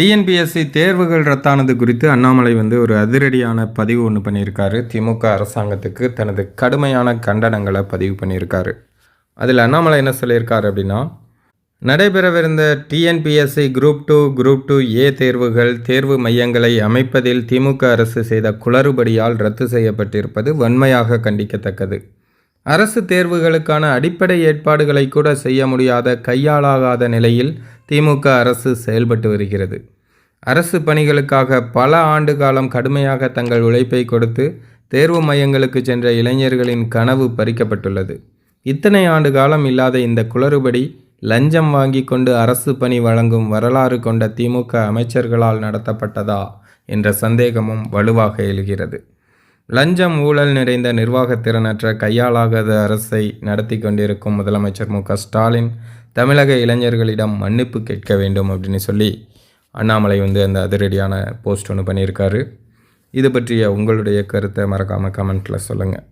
TNPSC தேர்வுகள் ரத்தானது குறித்து அண்ணாமலை வந்து ஒரு அதிரடியான பதிவு ஒன்று பண்ணியிருக்காரு. திமுக அரசாங்கத்துக்கு தனது கடுமையான கண்டனங்களை பதிவு பண்ணியிருக்காரு. அதில் அண்ணாமலை என்ன சொல்லியிருக்காரு அப்படின்னா நடைபெறவிருந்த TNPSC group two group two A தேர்வுகள் தேர்வு மையங்களை அமைப்பதில் திமுக அரசு செய்த குளறுபடியால் ரத்து செய்யப்பட்டிருப்பது வன்மையாக கண்டிக்கத்தக்கது. அரசு தேர்வுகளுக்கான அடிப்படை ஏற்பாடுகளை கூட செய்ய முடியாத கையாளாகாத நிலையில் திமுக அரசு செயல்பட்டு வருகிறது. அரசு பணிகளுக்காக பல ஆண்டு காலம் கடுமையாக தங்கள் உழைப்பை கொடுத்து தேர்வு மையங்களுக்கு சென்ற இளைஞர்களின் கனவு பறிக்கப்பட்டுள்ளது. இத்தனை ஆண்டு காலம் இல்லாத இந்த குளறுபடி லஞ்சம் வாங்கி கொண்டு அரசு பணி வழங்கும் வரலாறு கொண்ட திமுக அமைச்சர்களால் நடத்தப்பட்டதா என்ற சந்தேகமும் வலுவாக எழுகிறது. லஞ்சம் ஊழல் நிறைந்த நிர்வாகத்திறனற்ற கையாளாகாத அரசை நடத்தி கொண்டிருக்கும் முதலமைச்சர் மு க ஸ்டாலின் தமிழக இளைஞர்களிடம் மன்னிப்பு கேட்க வேண்டும் அப்படின்னு சொல்லி அண்ணாமலை வந்து அந்த அதிரடியான போஸ்ட் ஒன்று பண்ணியிருக்காரு. இது பற்றிய உங்களுடைய கருத்தை மறக்காமல் கமெண்ட்டில் சொல்லுங்கள்